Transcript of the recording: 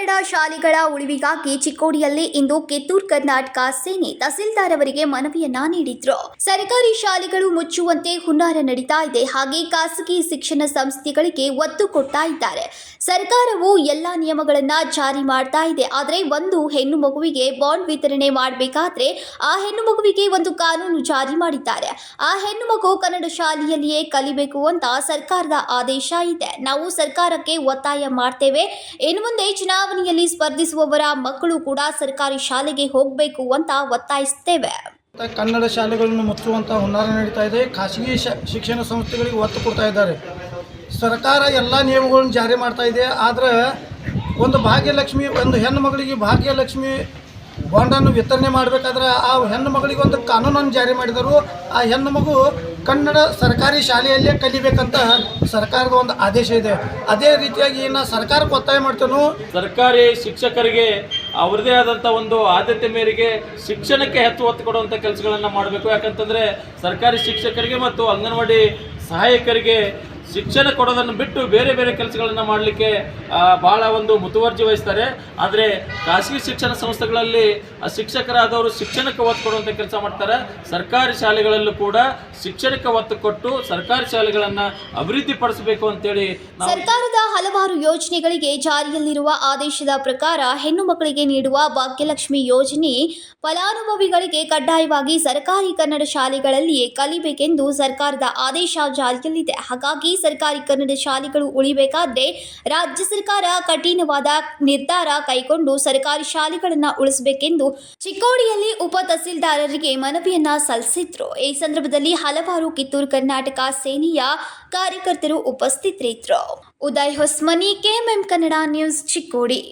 ಶಾಲೆಗಳ ಉಳಿವಿಗಾಗಿ ಚಿಕ್ಕೋಡಿಯಲ್ಲಿ ಇಂದು ಕಿತ್ತೂರು ಕರ್ನಾಟಕ ಸೇನೆ ತಹಸೀಲ್ದಾರ್ ಅವರಿಗೆ ಮನವಿಯನ್ನ ನೀಡಿದ್ರು. ಸರ್ಕಾರಿ ಶಾಲೆಗಳು ಮುಚ್ಚುವಂತೆ ಹುನ್ನಾರ ನಡೀತಾ ಇದೆ. ಹಾಗೆ ಖಾಸಗಿ ಶಿಕ್ಷಣ ಸಂಸ್ಥೆಗಳಿಗೆ ಒತ್ತು ಕೊಡ್ತಾ ಇದ್ದಾರೆ. ಸರ್ಕಾರವು ಎಲ್ಲಾ ನಿಯಮಗಳನ್ನ ಜಾರಿ ಮಾಡ್ತಾ ಇದೆ. ಆದರೆ ಒಂದು ಹೆಣ್ಣು ಮಗುವಿಗೆ ಬಾಂಡ್ ವಿತರಣೆ ಮಾಡಬೇಕಾದ್ರೆ ಆ ಹೆಣ್ಣು ಮಗುವಿಗೆ ಒಂದು ಕಾನೂನು ಜಾರಿ ಮಾಡಿದ್ದಾರೆ. ಆ ಹೆಣ್ಣು ಮಗು ಕನ್ನಡ ಶಾಲೆಯಲ್ಲಿಯೇ ಕಲಿಬೇಕು ಅಂತ ಸರ್ಕಾರದ ಆದೇಶ ಇದೆ. ನಾವು ಸರ್ಕಾರಕ್ಕೆ ಒತ್ತಾಯ ಮಾಡ್ತೇವೆ. ಇನ್ನು ಮುಂದೆ ಚುನಾವಣೆಯಲ್ಲಿ ಸ್ಪರ್ಧಿಸುವವರ ಮಕ್ಕಳು ಕೂಡ ಸರ್ಕಾರಿ ಶಾಲೆಗೆ ಹೋಗಬೇಕು ಅಂತ ಒತ್ತಾಯಿಸುತ್ತೇವೆ. ಕನ್ನಡ ಶಾಲೆಗಳನ್ನು ಮುಚ್ಚುವಂಥ ಹುನ್ನಾರ ನಡೀತಾ ಇದೆ. ಖಾಸಗಿ ಶಿಕ್ಷಣ ಸಂಸ್ಥೆಗಳಿಗೆ ಒತ್ತು ಕೊಡ್ತಾ ಇದ್ದಾರೆ. ಸರ್ಕಾರ ಎಲ್ಲ ನಿಯಮಗಳನ್ನು ಜಾರಿ ಮಾಡ್ತಾ ಇದೆ. ಆದರೆ ಒಂದು ಭಾಗ್ಯಲಕ್ಷ್ಮಿ, ಒಂದು ಹೆಣ್ಣು ಮಗಳಿಗೆ ಭಾಗ್ಯಲಕ್ಷ್ಮಿ ಬಾಂಡನ್ನು ವಿತರಣೆ ಮಾಡಬೇಕಾದ್ರೆ ಆ ಹೆಣ್ಣು ಮಗಳಿಗೆ ಒಂದು ಕಾನೂನನ್ನು ಜಾರಿ ಮಾಡಿದರು. ಆ ಹೆಣ್ಣು ಮಗು ಕನ್ನಡ ಸರ್ಕಾರಿ ಶಾಲೆಯಲ್ಲೇ ಕಲಿಬೇಕಂತ ಸರ್ಕಾರದ ಒಂದು ಆದೇಶ ಇದೆ. ಅದೇ ರೀತಿಯಾಗಿ ನಾ ಸರ್ಕಾರಕ್ಕೆ ಒತ್ತಾಯ ಮಾಡ್ತೇನೆ. ಸರ್ಕಾರಿ ಶಿಕ್ಷಕರಿಗೆ ಅವರದೇ ಆದಂಥ ಒಂದು ಆದ್ಯತೆ ಮೇರೆಗೆ ಶಿಕ್ಷಣಕ್ಕೆ ಹೆಚ್ಚು ಒತ್ತು ಕೊಡುವಂಥ ಕೆಲಸಗಳನ್ನು ಮಾಡಬೇಕು. ಯಾಕಂತಂದರೆ ಸರ್ಕಾರಿ ಶಿಕ್ಷಕರಿಗೆ ಮತ್ತು ಅಂಗನವಾಡಿ ಸಹಾಯಕರಿಗೆ ಶಿಕ್ಷಣ ಕೊಡೋದನ್ನು ಬಿಟ್ಟು ಬೇರೆ ಬೇರೆ ಕೆಲಸಗಳನ್ನು ಮಾಡಲಿಕ್ಕೆ ಭಾಳ ಒಂದು ಮುತುವರ್ಜಿ ವಹಿಸ್ತಾರೆ. ಆದರೆ ಖಾಸಗಿ ಶಿಕ್ಷಣ ಸಂಸ್ಥೆಗಳಲ್ಲಿ ಶಿಕ್ಷಕರಾದವರು ಶಿಕ್ಷಣಕ್ಕೆ ಒತ್ತು ಕೊಡುವಂಥ ಕೆಲಸ ಮಾಡ್ತಾರೆ. ಸರ್ಕಾರಿ ಶಾಲೆಗಳಲ್ಲೂ ಕೂಡ ಶಿಕ್ಷಣಕ್ಕೆ ಒತ್ತು ಕೊಟ್ಟು ಸರ್ಕಾರಿ ಶಾಲೆಗಳನ್ನು ಅಭಿವೃದ್ಧಿಪಡಿಸಬೇಕು ಅಂತೇಳಿ ಸರ್ಕಾರದ ಹಲವಾರು ಯೋಜನೆಗಳಿಗೆ ಜಾರಿಯಲ್ಲಿರುವ ಆದೇಶದ ಪ್ರಕಾರ ಹೆಣ್ಣು ಮಕ್ಕಳಿಗೆ ನೀಡುವ ಭಾಗ್ಯಲಕ್ಷ್ಮಿ ಯೋಜನೆ ಫಲಾನುಭವಿಗಳಿಗೆ ಕಡ್ಡಾಯವಾಗಿ ಸರ್ಕಾರಿ ಕನ್ನಡ ಶಾಲೆಗಳಲ್ಲಿಯೇ ಕಲಿಬೇಕೆಂದು ಸರ್ಕಾರದ ಆದೇಶ ಜಾರಿಯಲ್ಲಿದೆ. ಹಾಗಾಗಿ ಸರ್ಕಾರಿ ಕನ್ನಡ ಶಾಲೆಗಳು ಉಳಿಬೇಕಾದ್ರೆ ರಾಜ್ಯ ಸರ್ಕಾರ ಕಠಿಣವಾದ ನಿರ್ಧಾರ ಕೈಗೊಂಡು ಸರ್ಕಾರಿ ಶಾಲೆಗಳನ್ನು ಉಳಿಸಬೇಕೆಂದು ಚಿಕ್ಕೋಡಿಯಲ್ಲಿ ಉಪ ತಹಸೀಲ್ದಾರರಿಗೆ ಮನವಿಯನ್ನ ಸಲ್ಲಿಸಿದ್ರು. ಈ ಸಂದರ್ಭದಲ್ಲಿ ಹಲವಾರು ಕಿತ್ತೂರು ಕರ್ನಾಟಕ ಸೇನೆಯ ಕಾರ್ಯಕರ್ತರು ಉಪಸ್ಥಿತರಿದ್ದರು. Uday Hosmani, KMM Kannada news Chikkodi.